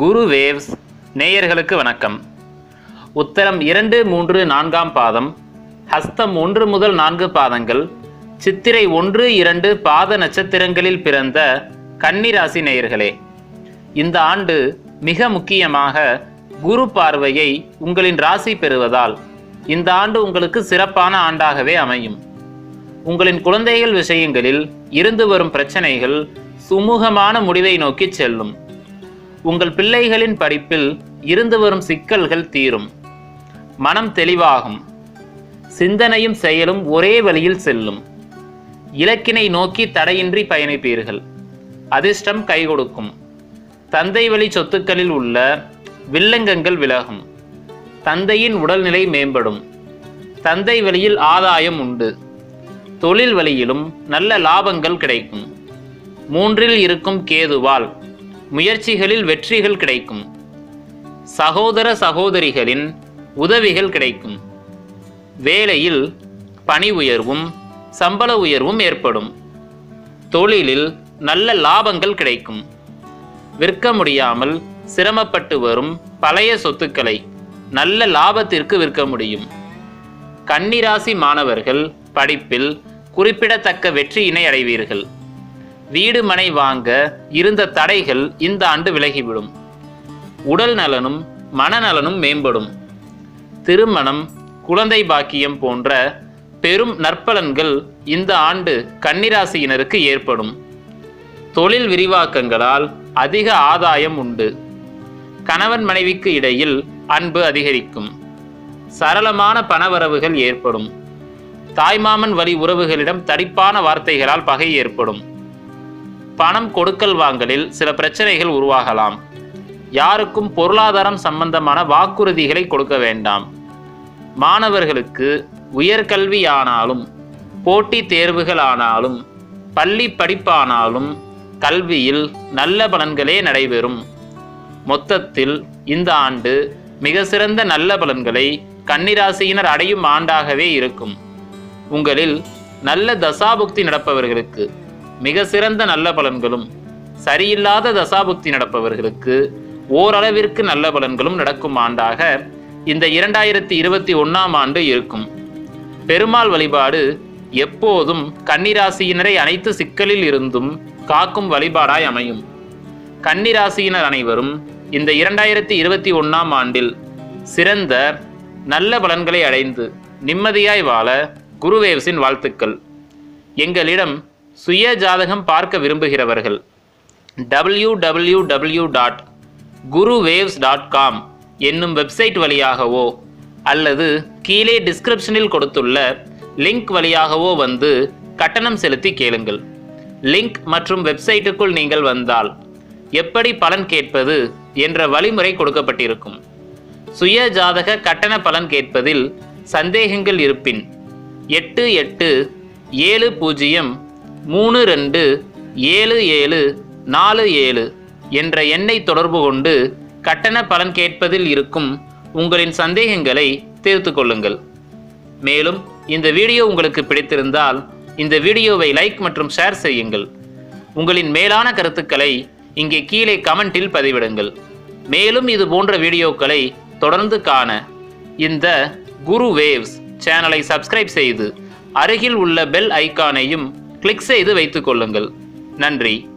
குரு waves நேயர்களுக்கு வணக்கம். உத்தரம் இரண்டு மூன்று நான்காம் பாதம் ஹஸ்தம் ஒன்று முதல் நான்கு பாதங்கள் சித்திரை ஒன்று இரண்டு பாத நட்சத்திரங்களில் பிறந்த கன்னிராசி நேயர்களே இந்த ஆண்டு மிக முக்கியமாக குரு பார்வையை உங்களின் ராசி பெறுவதால் இந்த ஆண்டு உங்களுக்கு சிறப்பான ஆண்டாகவே அமையும். உங்களின் குழந்தைகள் விஷயங்களில் இருந்து வரும் பிரச்சனைகள் சுமூகமான முடிவை நோக்கி செல்லும். உங்கள் பிள்ளைகளின் படிப்பில் இருந்து வரும் சிக்கல்கள் தீரும். மனம் தெளிவாகும். சிந்தனையும் செயலும் ஒரே வழியில் செல்லும். இலக்கினை நோக்கி தடையின்றி பயணிப்பீர்கள். அதிர்ஷ்டம் கை கொடுக்கும். தந்தை வழி சொத்துக்களில் உள்ள வில்லங்கங்கள் விலகும். தந்தையின் உடல்நிலை மேம்படும். தந்தை வழியில் ஆதாயம் உண்டு. தொழில் வழியிலும் நல்ல லாபங்கள் கிடைக்கும். மூன்றில் இருக்கும் கேதுவால் முயற்சிகளில் வெற்றிகள் கிடைக்கும். சகோதர சகோதரிகளின் உதவிகள் கிடைக்கும். வேலையில் பணி உயர்வும் சம்பள உயர்வும் ஏற்படும். தொழிலில் நல்ல லாபங்கள் கிடைக்கும். விற்க முடியாமல் சிரமப்பட்டு வரும் பழைய சொத்துக்களை நல்ல லாபத்திற்கு விற்க முடியும். கன்னிராசி மாணவர்கள் படிப்பில் குறிப்பிடத்தக்க வெற்றியினை அடைவீர்கள். வீடு மனை வாங்க இருந்த தடைகள் இந்த ஆண்டு விலகிவிடும். உடல் நலனும் மனநலனும் மேம்படும். திருமணம் குழந்தை பாக்கியம் போன்ற பெரும் நற்பலன்கள் இந்த ஆண்டு கன்னிராசியினருக்கு ஏற்படும். தொழில் விரிவாக்கங்களால் அதிக ஆதாயம் உண்டு. கணவன் மனைவிக்கு இடையில் அன்பு அதிகரிக்கும். சரளமான பணவரவுகள் ஏற்படும். தாய்மாமன் வழி உறவுகளிடம் தடிப்பான வார்த்தைகளால் பகை ஏற்படும். பணம் கொடுக்கல் வாங்கலில் சில பிரச்சனைகள் உருவாகலாம். யாருக்கும் பொருளாதாரம் சம்பந்தமான வாக்குறுதிகளை கொடுக்க வேண்டாம். மாணவர்களுக்கு உயர்கல்வி ஆனாலும் போட்டித் தேர்வுகள் ஆனாலும் பள்ளி படிப்பானாலும் கல்வியில் நல்ல பலன்களே நடைபெறும். மொத்தத்தில் இந்த ஆண்டு மிக சிறந்த நல்ல பலன்களை கன்னிராசியினர் அடையும் ஆண்டாகவே இருக்கும். உங்களில் நல்ல தசாபுக்தி நடப்பவர்களுக்கு மிக சிறந்த நல்ல பலன்களும் சரியில்லாத தசாபுக்தி நடப்பவர்களுக்கு ஓரளவிற்கு நல்ல பலன்களும் நடக்கும் ஆண்டாக இந்த இரண்டாயிரத்தி இருபத்தி ஒன்றாம் ஆண்டு இருக்கும். பெருமாள் வழிபாடு எப்போதும் கன்னிராசியினரை அனைத்து சிக்கலில் இருந்தும் காக்கும் வழிபாடாய் அமையும். கன்னிராசியினர் அனைவரும் இந்த இரண்டாயிரத்தி இருபத்தி ஒன்றாம் ஆண்டில் சிறந்த நல்ல பலன்களை அடைந்து நிம்மதியாய் வாழ குருவேவ்ஸின் வாழ்த்துக்கள். எங்களிடம் சுய ஜாதகம் பார்க்க விரும்புகிறவர்கள். W W W dot Guru waves dot com என்னும் வெப்சைட் வழியாகவோ அல்லது கீழே டிஸ்கிரிப்ஷனில் கொடுத்துள்ள லிங்க் வழியாகவோ வந்து கட்டணம் செலுத்தி கேளுங்கள். லிங்க் மற்றும் வெப்சைட்டுக்குள் நீங்கள் வந்தால் எப்படி பலன் கேட்பது என்ற வழிமுறை கொடுக்கப்பட்டிருக்கும். சுய ஜாதக கட்டண பலன் கேட்பதில் சந்தேகங்கள் இருப்பின் எட்டு எட்டு ஏழு பூஜ்ஜியம் மூணு ரெண்டு ஏழு ஏழு நாலு ஏழு என்ற எண்ணை தொடர்பு கொண்டு கட்டண பலன் கேட்பதில் இருக்கும் உங்களின் சந்தேகங்களை தீர்த்து கொள்ளுங்கள். மேலும் இந்த வீடியோ உங்களுக்கு பிடித்திருந்தால் இந்த வீடியோவை லைக் மற்றும் ஷேர் செய்யுங்கள். உங்களின் மேலான கருத்துக்களை இங்கே கீழே கமெண்டில் பதிவிடுங்கள். மேலும் இது போன்ற வீடியோக்களை தொடர்ந்து காண இந்த குரு வேவ்ஸ் சேனலை சப்ஸ்கிரைப் செய்து அருகில் உள்ள பெல் ஐகானையும் கிளிக் செய்து வைத்துக் கொள்ளுங்கள். நன்றி.